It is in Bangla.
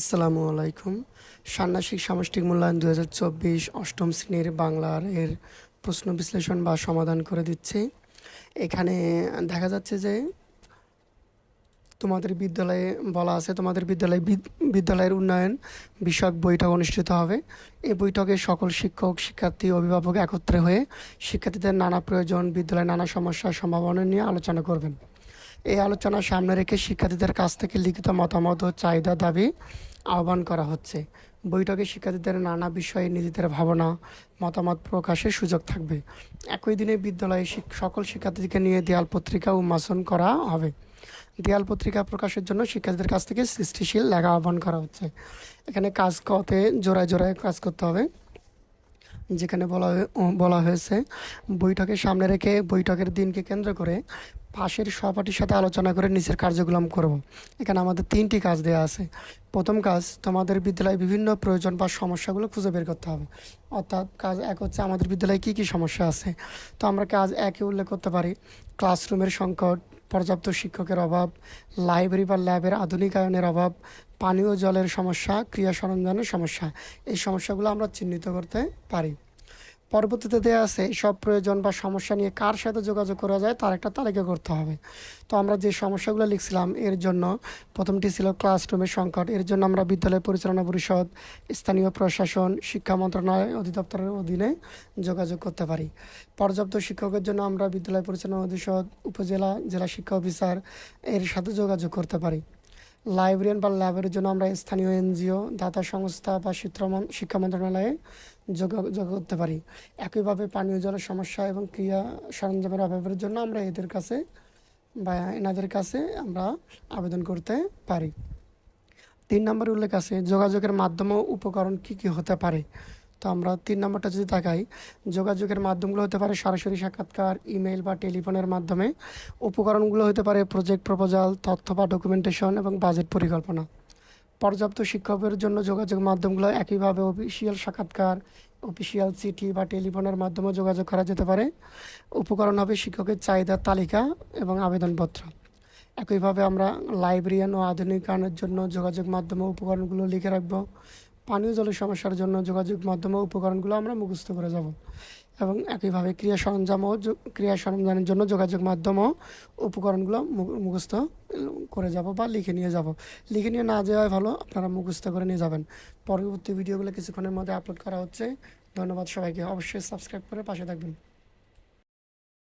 আসসালামু আলাইকুম। ষান্মাসিক সামষ্টিক মূল্যায়ন দু অষ্টম শ্রেণির বাংলার এর প্রশ্ন বিশ্লেষণ বা সমাধান করে দিচ্ছি। এখানে দেখা যাচ্ছে যে তোমাদের বিদ্যালয়ে বলা আছে, তোমাদের বিদ্যালয়ে বিদ্যালয়ের উন্নয়ন বিষয়ক বৈঠক অনুষ্ঠিত হবে। এই বৈঠকে সকল শিক্ষক, শিক্ষার্থী, অভিভাবক একত্রে হয়ে শিক্ষার্থীদের নানা প্রয়োজন বিদ্যালয়ের নানা সমস্যা সম্ভাবনা নিয়ে আলোচনা করবেন। এই আলোচনা সামনে রেখে শিক্ষার্থীদের কাছ থেকে লিখিত মতামত ও চাহিদা দাবি আহ্বান করা হচ্ছে। বৈঠকে শিক্ষার্থীদের নানা বিষয়ে নিজেদের ভাবনা, মতামত প্রকাশের সুযোগ থাকবে। একই দিনে বিদ্যালয়ে সকল শিক্ষার্থীকে নিয়ে দেয়াল পত্রিকা উন্মোচন করা হবে। দেয়াল পত্রিকা প্রকাশের জন্য শিক্ষার্থীদের কাছ থেকে সৃষ্টিশীল লেখা আহ্বান করা হচ্ছে। এখানে কাজ করতে, জোড়ায় জোড়ায় কাজ করতে হবে। যেখানে বলা বলা হয়েছে, বৈঠকের সামনে রেখে বৈঠকের দিনকে কেন্দ্র করে পাশের সহপাঠীর সাথে আলোচনা করে নিচের কার্যক্রম করব। এখানে আমাদের তিনটি কাজ দেওয়া আছে। প্রথম কাজ, তোমাদের বিদ্যালয়ে বিভিন্ন প্রয়োজন বা সমস্যাগুলো খুঁজে বের করতে হবে। অর্থাৎ কাজ এক হচ্ছে আমাদের বিদ্যালয়ে কী কী সমস্যা আছে। তো আমরা কাজ একে উল্লেখ করতে পারি। ক্লাসরুমের সংকট পর্যাপ্ত শিক্ষকের অভাব, লাইব্রেরি বা ল্যাবের আধুনিকায়নের অভাব, পানীয় জলের সমস্যা, ক্রিয়া সরঞ্জামের সমস্যা, এই সমস্যাগুলো আমরা চিহ্নিত করতে পারি। পরবর্তীতে দেওয়া আছে সব প্রয়োজন বা সমস্যা নিয়ে কার সাথে যোগাযোগ করা যায় তার একটা তালিকা করতে হবে। তো আমরা যে সমস্যাগুলো লিখছিলাম, এর জন্য প্রথমটি ছিল ক্লাসরুমের সংকট। এর জন্য আমরা বিদ্যালয় পরিচালনা পরিষদ, স্থানীয় প্রশাসন, শিক্ষা মন্ত্রণালয় অধিদপ্তরের অধীনে যোগাযোগ করতে পারি। পর্যাপ্ত শিক্ষকের জন্য আমরা বিদ্যালয় পরিচালনা পরিষদ, উপজেলা, জেলা শিক্ষা অফিসার এর সাথে যোগাযোগ করতে পারি। লাইব্রেরিয়ান বা ল্যাবের জন্য আমরা স্থানীয় এনজিও, দাতা সংস্থা বা শিক্ষা মন- মন্ত্রণালয়ে যোগাযোগ করতে পারি। একইভাবে পানীয় জলের সমস্যা এবং ক্রিয়া সরঞ্জামের অভাবের জন্য আমরা এদের কাছে বা এনাদের কাছে আমরা আবেদন করতে পারি। তিন নম্বর উল্লেখ আছে, যোগাযোগের মাধ্যম উপকরণ কী কী হতে পারে? তো আমরা তিন নম্বরটা যদি তাকাই, যোগাযোগের মাধ্যমগুলো হতে পারে সরাসরি সাক্ষাৎকার ইমেল বা টেলিফোনের মাধ্যমে। উপকরণগুলো হতে পারে প্রজেক্ট প্রপোজাল তথ্য বা ডকুমেন্টেশন এবং বাজেট পরিকল্পনা। পর্যাপ্ত শিক্ষকের জন্য যোগাযোগ মাধ্যমগুলো একইভাবে অফিসিয়াল সাক্ষাৎকার অফিসিয়াল চিঠি বা টেলিফোনের মাধ্যমে যোগাযোগ করা যেতে পারে। উপকরণ হবে শিক্ষকের চাহিদার তালিকা এবং আবেদনপত্র। একইভাবে আমরা লাইব্রেরিয়ান ও আধুনিকায়নের জন্য যোগাযোগ মাধ্যমে উপকরণগুলো লিখে রাখব। পানীয় জলের সমস্যার জন্য যোগাযোগ মাধ্যমে উপকরণগুলো আমরা মুখস্থ করে যাব। এবং একইভাবে ক্রিয়া সরঞ্জামও ক্রিয়া সরঞ্জামের জন্য যোগাযোগ মাধ্যম উপকরণগুলো মুখস্থ করে যাব বা লিখে নিয়ে যাব। লিখে নিয়ে না যাওয়াই ভালো, আপনারা মুখস্থ করে নিয়ে যাবেন। পরবর্তী ভিডিওগুলো কিছুক্ষণের মধ্যে আপলোড করা হচ্ছে। ধন্যবাদ সবাইকে। অবশ্যই সাবস্ক্রাইব করে পাশে থাকবেন।